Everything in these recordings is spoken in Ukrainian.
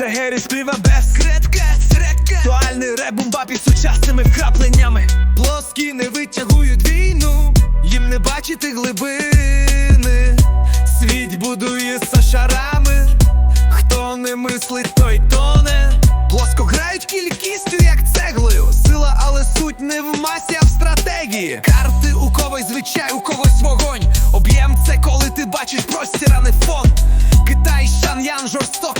Тегері співа без кредка, средка Актуальний ребумбап із сучасними вкрапленнями Плоскі не витягують війну, їм не бачити глибини. Світ будує за шарами, хто не мислить, той тоне. Плоско грають кількістю, як цеглою. Сила, але суть не в масі, а в стратегії. Карти у когось звичай, у когось вогонь. Об'єм це коли ти бачиш простір, а не фон. Китай, Шан'ян, жорстокий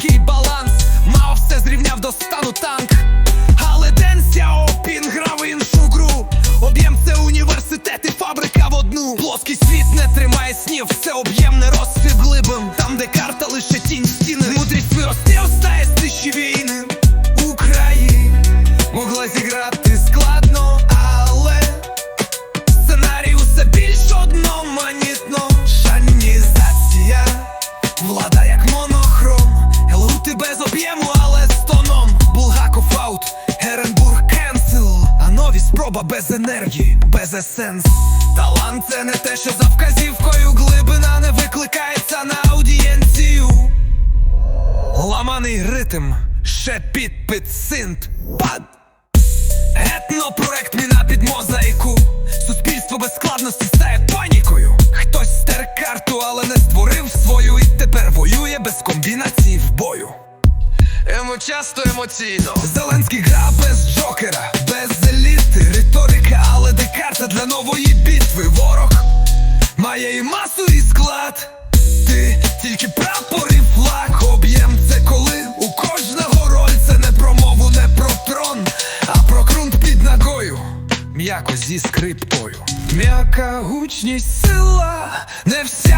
університет і фабрика в одну. Плоский світ не тримає снів, все об'ємне розсвіт глибин Там, де карта лише тінь стіни. Мудрість виросте остає з тисячі війни. Спроба без енергії, без есенс. Талант це не те, що за вказівкою глибина не викликається на аудієнцію. Ламаний ритм, ще під синт, пад. Етнопроект міна під мозаїку. Суспільство без складності стає панікою. Хтось стер карту, але не створив свою, і тепер воює без комбінацій в бою. Емо часто емоційно. Зеленський гра без джокера, має і масу, і склад. Ти тільки прапор і флаг, об'єм це коли у кожного роль це не про мову, не про трон, а про крунт під ногою. М'яко зі скриптою. М'яка гучність сила, не глиби